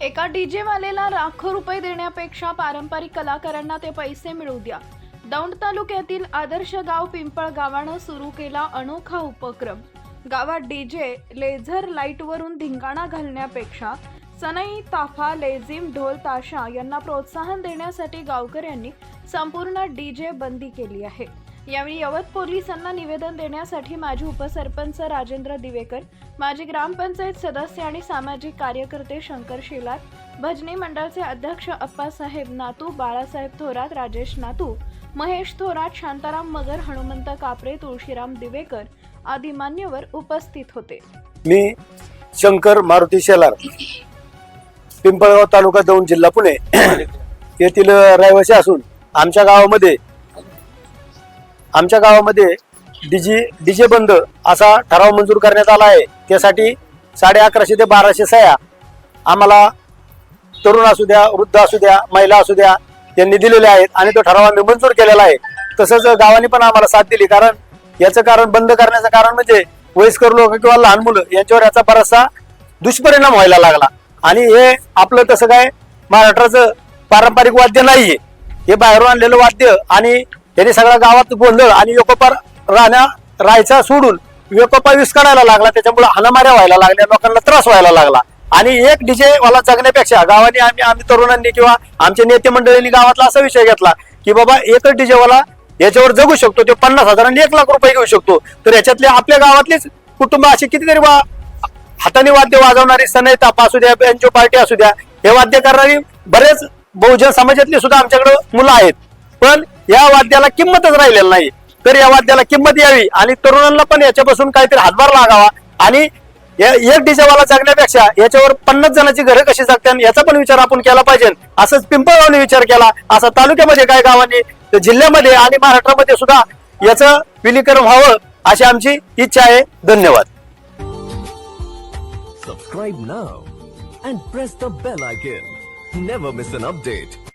एका डीजे वालेला लाखो रुपये देण्यापेक्षा पारंपरिक कलाकारांना ते पैसे मिळू द्या. दौंड तालुक्यातील आदर्श गाव पिंपळ गावानं सुरू केला अनोखा उपक्रम. गावात डीजे लेझर लाईटवरून धिंगाणा घालण्यापेक्षा सनई ताफा लेझिम ढोल ताशा यांना प्रोत्साहन देण्यासाठी गावकऱ्यांनी संपूर्ण डीजे बंदी केली आहे. यावेळी यवत पोलिसांना निवेदन देण्यासाठी माजी उपसरपंच राजेंद्र दिवेकर माजी ग्रामपंचायत सदस्य आणि सामाजिक कार्यकर्ते शंकर शेलार भजनी मंडळचे अध्यक्ष अप्पासाहेब नातू बाळासाहेब थोरात राजेश नातू महेश थोरात शांताराम मगर हनुमंत कापरे तुळशीराम दिवेकर आदी मान्यवर उपस्थित होते. मी शंकर मारुती शेलार पिंपळगाव तालुका दौंड जिल्हा पुणे. येथील रहिवासी असून आमच्या गावामध्ये आमच्या गावामध्ये डीजी डीजे बंद असा ठराव मंजूर करण्यात आला आहे. त्यासाठी साडे अकराशे ते बाराशे सह्या आम्हाला तरुण असू द्या वृद्ध असू द्या महिला असू द्या त्यांनी दिलेले आहेत आणि तो ठराव आम्ही मंजूर केलेला आहे. तसंच गावाने पण आम्हाला साथ दिली कारण याचं कारण बंद करण्याचं कारण म्हणजे वयस्कर लोक किंवा लहान मुलं यांच्यावर याचा बराचसा दुष्परिणाम व्हायला लागला. आणि हे आपलं तसं काय महाराष्ट्राचं पारंपरिक वाद्य नाहीये. हे बाहेरून आणलेलं वाद्य आणि त्यांनी सगळ्या गावात गोंधळ आणि योकोपार राहण्या राहायचा सोडून योकोपा विस्कळायला लागला. त्याच्यामुळे हाणामाऱ्या व्हायला लागल्या लोकांना त्रास व्हायला लागला. आणि एक डीजे वाला जगण्यापेक्षा गावाने आम्ही आम्ही तरुणांनी किंवा आमच्या नेते मंडळींनी गावातला असा विषय घेतला की बाबा एकच डीजे वाला याच्यावर जगू शकतो. ते पन्नास हजार आणि एक लाख रुपये घेऊ शकतो. तर याच्यातले आपल्या गावातलेच कुटुंब असे कितीतरी वा हाताने वाद्य वाजवणारी सनई असू द्या बेंचो पार्टी असू द्या हे वाद्य करणारी बरेच बहुजन समाजातली सुद्धा आमच्याकडे मुलं आहेत. पण या वाद्याला किंमतच राहिलेली नाही. तर या वाद्याला किंमत यावी आणि तरुणांना पण याच्यापासून काहीतरी हातभार लागावा आणि एक डिजेवाला जगण्यापेक्षा याच्यावर पन्नास जणांची घरं कशी जगतात याचा पण विचार आपण केला पाहिजे. असंच पिंपळगावने विचार केला. असा तालुक्यामध्ये काय गावांनी तर जिल्ह्यामध्ये आणि महाराष्ट्रामध्ये सुद्धा याचं विलीकरण व्हावं अशी आमची इच्छा आहे. धन्यवाद. Subscribe now and press the bell icon never miss an update